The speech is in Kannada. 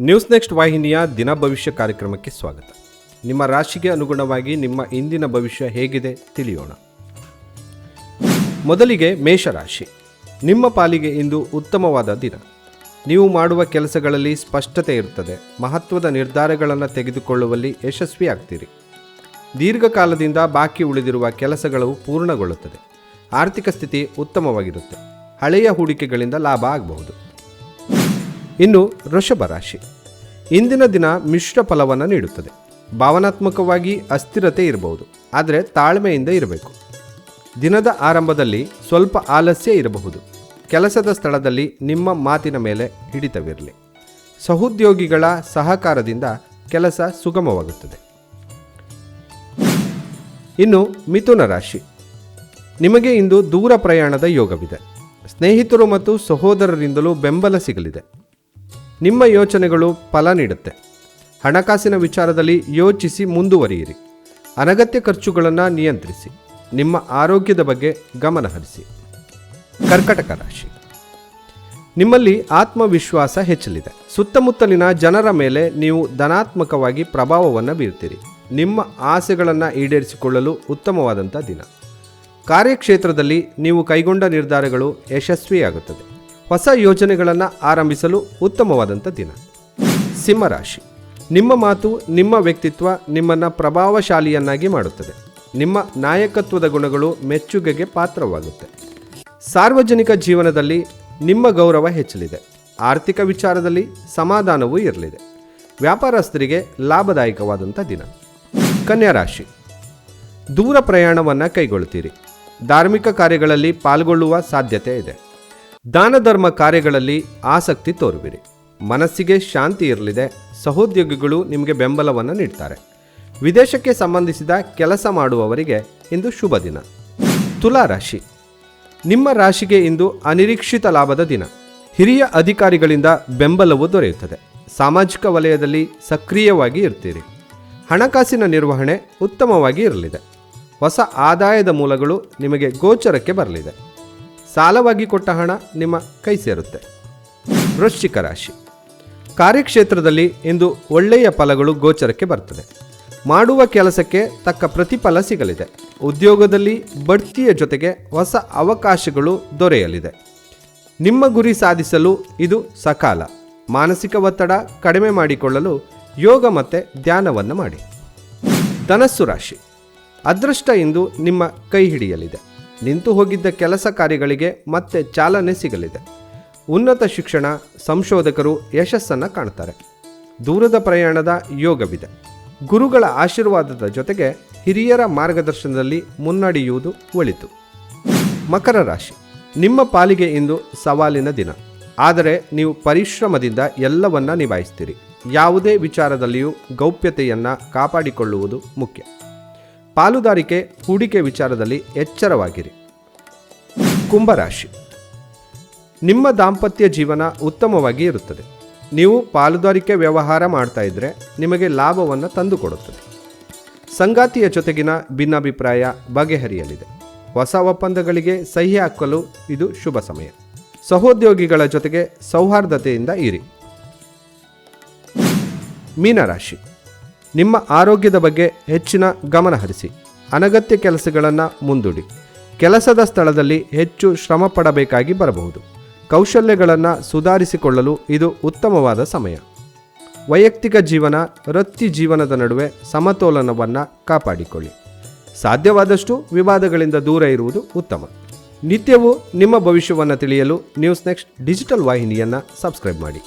ನ್ಯೂಸ್ ನೆಕ್ಸ್ಟ್ ವಾಹಿನಿಯ ದಿನ ಭವಿಷ್ಯ ಕಾರ್ಯಕ್ರಮಕ್ಕೆ ಸ್ವಾಗತ. ನಿಮ್ಮ ರಾಶಿಗೆ ಅನುಗುಣವಾಗಿ ನಿಮ್ಮ ಇಂದಿನ ಭವಿಷ್ಯ ಹೇಗಿದೆ ತಿಳಿಯೋಣ. ಮೊದಲಿಗೆ ಮೇಷರಾಶಿ ನಿಮ್ಮ ಪಾಲಿಗೆ ಇಂದು ಉತ್ತಮವಾದ ದಿನ. ನೀವು ಮಾಡುವ ಕೆಲಸಗಳಲ್ಲಿ ಸ್ಪಷ್ಟತೆ ಇರುತ್ತದೆ. ಮಹತ್ವದ ನಿರ್ಧಾರಗಳನ್ನು ತೆಗೆದುಕೊಳ್ಳುವಲ್ಲಿ ಯಶಸ್ವಿಯಾಗ್ತೀರಿ ದೀರ್ಘಕಾಲದಿಂದ ಬಾಕಿ ಉಳಿದಿರುವ ಕೆಲಸಗಳು ಪೂರ್ಣಗೊಳ್ಳುತ್ತದೆ. ಆರ್ಥಿಕ ಸ್ಥಿತಿ ಉತ್ತಮವಾಗಿರುತ್ತೆ. ಹಳೆಯ ಹೂಡಿಕೆಗಳಿಂದ ಲಾಭ ಆಗಬಹುದು. ಇನ್ನು ವೃಷಭ ರಾಶಿ. ಇಂದಿನ ದಿನ ಮಿಶ್ರ ಫಲವನ್ನು ನೀಡುತ್ತದೆ. ಭಾವನಾತ್ಮಕವಾಗಿ ಅಸ್ಥಿರತೆ ಇರಬಹುದು. ಆದರೆ ತಾಳ್ಮೆಯಿಂದ ಇರಬೇಕು. ದಿನದ ಆರಂಭದಲ್ಲಿ ಸ್ವಲ್ಪ ಆಲಸ್ಯ ಇರಬಹುದು. ಕೆಲಸದ ಸ್ಥಳದಲ್ಲಿ ನಿಮ್ಮ ಮಾತಿನ ಮೇಲೆ ಹಿಡಿತವಿರಲಿ. ಸಹೋದ್ಯೋಗಿಗಳ ಸಹಕಾರದಿಂದ ಕೆಲಸ ಸುಗಮವಾಗುತ್ತದೆ. ಇನ್ನು ಮಿಥುನ ರಾಶಿ. ನಿಮಗೆ ಇಂದು ದೂರ ಪ್ರಯಾಣದ ಯೋಗವಿದೆ. ಸ್ನೇಹಿತರು ಮತ್ತು ಸಹೋದರರಿಂದಲೂ ಬೆಂಬಲ ಸಿಗಲಿದೆ. ನಿಮ್ಮ ಯೋಚನೆಗಳು ಫಲ ನೀಡುತ್ತೆ. ಹಣಕಾಸಿನ ವಿಚಾರದಲ್ಲಿ ಯೋಚಿಸಿ ಮುಂದುವರಿಯಿರಿ. ಅನಗತ್ಯ ಖರ್ಚುಗಳನ್ನು ನಿಯಂತ್ರಿಸಿ. ನಿಮ್ಮ ಆರೋಗ್ಯದ ಬಗ್ಗೆ ಗಮನಹರಿಸಿ ಕರ್ಕಟಕ ರಾಶಿ. ನಿಮ್ಮಲ್ಲಿ ಆತ್ಮವಿಶ್ವಾಸ ಹೆಚ್ಚಲಿದೆ. ಸುತ್ತಮುತ್ತಲಿನ ಜನರ ಮೇಲೆ ನೀವು ಧನಾತ್ಮಕವಾಗಿ ಪ್ರಭಾವವನ್ನು ಬೀರ್ತೀರಿ. ನಿಮ್ಮ ಆಸೆಗಳನ್ನು ಈಡೇರಿಸಿಕೊಳ್ಳಲು ಉತ್ತಮವಾದಂಥ ದಿನ. ಕಾರ್ಯಕ್ಷೇತ್ರದಲ್ಲಿ ನೀವು ಕೈಗೊಂಡ ನಿರ್ಧಾರಗಳು ಯಶಸ್ವಿಯಾಗುತ್ತದೆ. ಹೊಸ ಯೋಜನೆಗಳನ್ನು ಆರಂಭಿಸಲು ಉತ್ತಮವಾದಂಥ ದಿನ. ಸಿಂಹರಾಶಿ ನಿಮ್ಮ ಮಾತು, ನಿಮ್ಮ ವ್ಯಕ್ತಿತ್ವ ನಿಮ್ಮನ್ನು ಪ್ರಭಾವಶಾಲಿಯನ್ನಾಗಿ ಮಾಡುತ್ತದೆ. ನಿಮ್ಮ ನಾಯಕತ್ವದ ಗುಣಗಳು ಮೆಚ್ಚುಗೆಗೆ ಪಾತ್ರವಾಗುತ್ತೆ. ಸಾರ್ವಜನಿಕ ಜೀವನದಲ್ಲಿ ನಿಮ್ಮ ಗೌರವ ಹೆಚ್ಚಲಿದೆ. ಆರ್ಥಿಕ ವಿಚಾರದಲ್ಲಿ ಸಮಾಧಾನವೂ ಇರಲಿದೆ. ವ್ಯಾಪಾರಸ್ಥರಿಗೆ ಲಾಭದಾಯಕವಾದಂಥ ದಿನ. ಕನ್ಯಾ ರಾಶಿ. ದೂರ ಪ್ರಯಾಣವನ್ನು ಕೈಗೊಳ್ಳುತ್ತೀರಿ ಧಾರ್ಮಿಕ ಕಾರ್ಯಗಳಲ್ಲಿ ಪಾಲ್ಗೊಳ್ಳುವ ಸಾಧ್ಯತೆ ಇದೆ. ದಾನ ಧರ್ಮ ಕಾರ್ಯಗಳಲ್ಲಿ ಆಸಕ್ತಿ ತೋರುವಿರಿ. ಮನಸ್ಸಿಗೆ ಶಾಂತಿ ಇರಲಿದೆ, ಸಹೋದ್ಯೋಗಿಗಳು ನಿಮಗೆ ಬೆಂಬಲವನ್ನು ನೀಡ್ತಾರೆ. ವಿದೇಶಕ್ಕೆ ಸಂಬಂಧಿಸಿದ ಕೆಲಸ ಮಾಡುವವರಿಗೆ ಇಂದು ಶುಭ ದಿನ. ತುಲಾ ರಾಶಿ. ನಿಮ್ಮ ರಾಶಿಗೆ ಇಂದು ಅನಿರೀಕ್ಷಿತ ಲಾಭದ ದಿನ. ಹಿರಿಯ ಅಧಿಕಾರಿಗಳಿಂದ ಬೆಂಬಲವು ದೊರೆಯುತ್ತದೆ. ಸಾಮಾಜಿಕ ವಲಯದಲ್ಲಿ ಸಕ್ರಿಯವಾಗಿ ಇರ್ತೀರಿ. ಹಣಕಾಸಿನ ನಿರ್ವಹಣೆ ಉತ್ತಮವಾಗಿ ಇರಲಿದೆ. ಹೊಸ ಆದಾಯದ ಮೂಲಗಳು ನಿಮಗೆ ಗೋಚರಕ್ಕೆ ಬರಲಿದೆ. ಸಾಲವಾಗಿ ಕೊಟ್ಟ ಹಣ ನಿಮ್ಮ ಕೈ ಸೇರುತ್ತೆ. ವೃಶ್ಚಿಕ ರಾಶಿ. ಕಾರ್ಯಕ್ಷೇತ್ರದಲ್ಲಿ ಇಂದು ಒಳ್ಳೆಯ ಫಲಗಳು ಗೋಚರಕ್ಕೆ ಬರ್ತದೆ. ಮಾಡುವ ಕೆಲಸಕ್ಕೆ ತಕ್ಕ ಪ್ರತಿಫಲ ಸಿಗಲಿದೆ. ಉದ್ಯೋಗದಲ್ಲಿ ಬಡ್ತಿಯ ಜೊತೆಗೆ ಹೊಸ ಅವಕಾಶಗಳು ದೊರೆಯಲಿದೆ. ನಿಮ್ಮ ಗುರಿ ಸಾಧಿಸಲು ಇದು ಸಕಾಲ. ಮಾನಸಿಕ ಒತ್ತಡ ಕಡಿಮೆ ಮಾಡಿಕೊಳ್ಳಲು ಯೋಗ ಮತ್ತು ಧ್ಯಾನವನ್ನು ಮಾಡಿ. ಧನಸ್ಸು ರಾಶಿ. ಅದೃಷ್ಟ ಇಂದು ನಿಮ್ಮ ಕೈ ಹಿಡಿಯಲಿದೆ. ನಿಂತು ಹೋಗಿದ್ದ ಕೆಲಸ ಕಾರ್ಯಗಳಿಗೆ ಮತ್ತೆ ಚಾಲನೆ ಸಿಗಲಿದೆ. ಉನ್ನತ ಶಿಕ್ಷಣ ಸಂಶೋಧಕರು ಯಶಸ್ಸನ್ನು ಕಾಣ್ತಾರೆ. ದೂರದ ಪ್ರಯಾಣದ ಯೋಗವಿದೆ. ಗುರುಗಳ ಆಶೀರ್ವಾದದ ಜೊತೆಗೆ ಹಿರಿಯರ ಮಾರ್ಗದರ್ಶನದಲ್ಲಿ ಮುನ್ನಡೆಯುವುದು ಒಳಿತು. ಮಕರ ರಾಶಿ. ನಿಮ್ಮ ಪಾಲಿಗೆ ಇಂದು ಸವಾಲಿನ ದಿನ. ಆದರೆ ನೀವು ಪರಿಶ್ರಮದಿಂದ ಎಲ್ಲವನ್ನ ನಿಭಾಯಿಸ್ತೀರಿ. ಯಾವುದೇ ವಿಚಾರದಲ್ಲಿಯೂ ಗೌಪ್ಯತೆಯನ್ನು ಕಾಪಾಡಿಕೊಳ್ಳುವುದು ಮುಖ್ಯ. ಪಾಲುದಾರಿಕೆ ಹೂಡಿಕೆ ವಿಚಾರದಲ್ಲಿ ಎಚ್ಚರವಾಗಿರಿ. ಕುಂಭರಾಶಿ. ನಿಮ್ಮ ದಾಂಪತ್ಯ ಜೀವನ ಉತ್ತಮವಾಗಿ ಇರುತ್ತದೆ. ನೀವು ಪಾಲುದಾರಿಕೆ ವ್ಯವಹಾರ ಮಾಡ್ತಾ ಇದ್ರೆ ನಿಮಗೆ ಲಾಭವನ್ನು ತಂದುಕೊಡುತ್ತದೆ. ಸಂಗಾತಿಯ ಜೊತೆಗಿನ ಭಿನ್ನಾಭಿಪ್ರಾಯ ಬಗೆಹರಿಯಲಿದೆ. ಹೊಸ ಒಪ್ಪಂದಗಳಿಗೆ ಸಹಿ ಹಾಕಲು ಇದು ಶುಭ ಸಮಯ. ಸಹೋದ್ಯೋಗಿಗಳ ಜೊತೆಗೆ ಸೌಹಾರ್ದತೆಯಿಂದ ಇರಿ. ಮೀನರಾಶಿ. ನಿಮ್ಮ ಆರೋಗ್ಯದ ಬಗ್ಗೆ ಹೆಚ್ಚಿನ ಗಮನ ಹರಿಸಿ. ಅನಗತ್ಯ ಕೆಲಸಗಳನ್ನು ಮುಂದೂಡಿ. ಕೆಲಸದ ಸ್ಥಳದಲ್ಲಿ ಹೆಚ್ಚು ಶ್ರಮ ಪಡಬೇಕಾಗಿ ಬರಬಹುದು. ಕೌಶಲ್ಯಗಳನ್ನು ಸುಧಾರಿಸಿಕೊಳ್ಳಲು ಇದು ಉತ್ತಮವಾದ ಸಮಯ. ವೈಯಕ್ತಿಕ ಜೀವನ, ವೃತ್ತಿ ಜೀವನದ ನಡುವೆ ಸಮತೋಲನವನ್ನು ಕಾಪಾಡಿಕೊಳ್ಳಿ. ಸಾಧ್ಯವಾದಷ್ಟು ವಿವಾದಗಳಿಂದ ದೂರ ಇರುವುದು ಉತ್ತಮ. ನಿತ್ಯವೂ ನಿಮ್ಮ ಭವಿಷ್ಯವನ್ನು ತಿಳಿಯಲು ನ್ಯೂಸ್ ನೆಕ್ಸ್ಟ್ ಡಿಜಿಟಲ್ ವಾಹಿನಿಯನ್ನು ಸಬ್ಸ್ಕ್ರೈಬ್ ಮಾಡಿ.